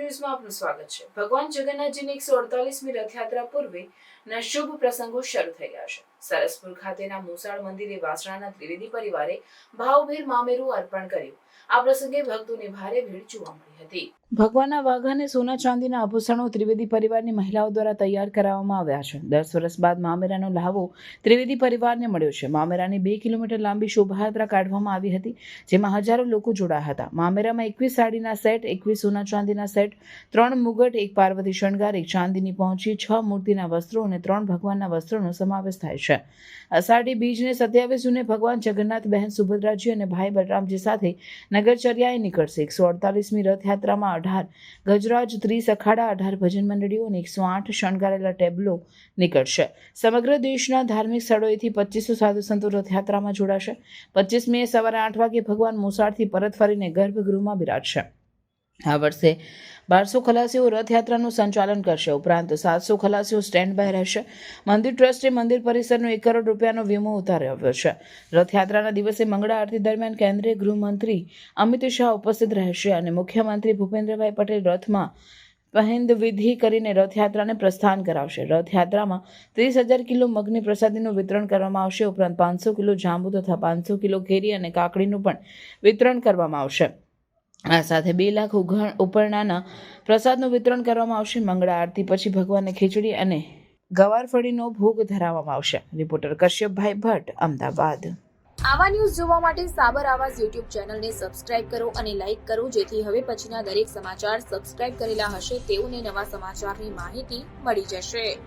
આપનું સ્વાગત છે. ભગવાન જગન્નાથજીની એકસો અડતાલીસમી રથયાત્રા પૂર્વે ના શુભ પ્રસંગો શરૂ થઈ ગયા છે. સરસપુર ખાતેના મુસાળ મંદિરે વાસણાના ત્રિવેદી પરિવારે ભાવભેર મામેરું અર્પણ કર્યું. આ પ્રસંગે ભક્તોની ભારે ભીડ જોવા મળી હતી. ભગવાનના વાઘાને સોના ચાંદીના આભૂષણો ત્રિવેદી પરિવારની મહિલાઓ દ્વારા તૈયાર કરાવવામાં આવ્યા છે. દસ વર્ષ બાદ મામેરાનો લાવો ત્રિવેદી પરિવારને મળ્યો છે. મામેરાની બે કિલોમીટર લાંબી શોભાયાત્રા કાઢવામાં આવી હતી, જેમાં હજારો લોકો જોડાયા હતા. મામેરામાં એકવીસ સાડીના સેટ, એકવીસ સોના ચાંદીના સેટ ત્રણ મુગટ, એક પાર્વતી શણગાર, એક ચાંદીની પહોંચી, છ મૂર્તિના વસ્ત્રો અને ત્રણ ભગવાનના વસ્ત્રોનો સમાવેશ થાય છે. અષાઢી બીજને સત્યાવીસ જૂને ભગવાન જગન્નાથ બહેન સુભદ્રાજી અને ભાઈ બલરામજી સાથે નગરચર્યાએ નીકળશે. એકસો અડતાલીસમી રથયાત્રામાં અઢાર ગજરાજ, ત્રીસ અખાડા, અઢાર ભજન મંડળીઓ અને એકસો આઠ શણગારેલા ટેબલો નીકળશે. સમગ્ર દેશના ધાર્મિક સ્થળોએથી પચીસો સાધુ સંતો રથયાત્રામાં જોડાશે. પચીસ મે સવારે આઠ વાગે ભગવાન મોસાળથી પરત ફરીને ગર્ભગૃહમાં બિરાજશે. આ વર્ષે બારસો ખલાસીઓ રથયાત્રાનું સંચાલન કરશે. ઉપરાંત સાતસો ખલાસીઓ સ્ટેન્ડ બાય રહેશે. મંદિર ટ્રસ્ટે મંદિર પરિસરનો એક કરોડ રૂપિયાનો વીમો ઉતાર્યો છે. રથયાત્રાના દિવસે મંગળા આરતી દરમિયાન કેન્દ્રીય ગૃહમંત્રી અમિત શાહ ઉપસ્થિત રહેશે અને મુખ્યમંત્રી ભૂપેન્દ્રભાઈ પટેલ રથમાં પહેંદ વિધિ કરીને રથયાત્રાને પ્રસ્થાન કરાવશે. રથયાત્રામાં ત્રીસ હજાર કિલો મગની પ્રસાદીનું વિતરણ કરવામાં આવશે. ઉપરાંત પાંચસો કિલો જાંબુ તથા પાંચસો કિલો કેરી અને કાકડીનું પણ વિતરણ કરવામાં આવશે. આ સાથે બે લાખ ઉઘાણ ઉપરણાના પ્રસાદનું વિતરણ કરવામાં આવશે. મંગળા આરતી પછી ભગવાનને ખીચડી અને ગવારફળીનો ભોગ ધરાવવામાં આવશે. રિપોર્ટર કશ્યપભાઈ ભટ્ટ, અમદાવાદ. આવા ન્યૂઝ જોવા માટે સાબર આવાજ યુટ્યુબ ચેનલને સબસ્ક્રાઇબ કરો અને લાઇક કરો, જેથી હવે પછીના દરેક સમાચાર સબસ્ક્રાઇબ કરેલા હશે. તેઓને નવા સમાચારની માહિતી મળી જશે.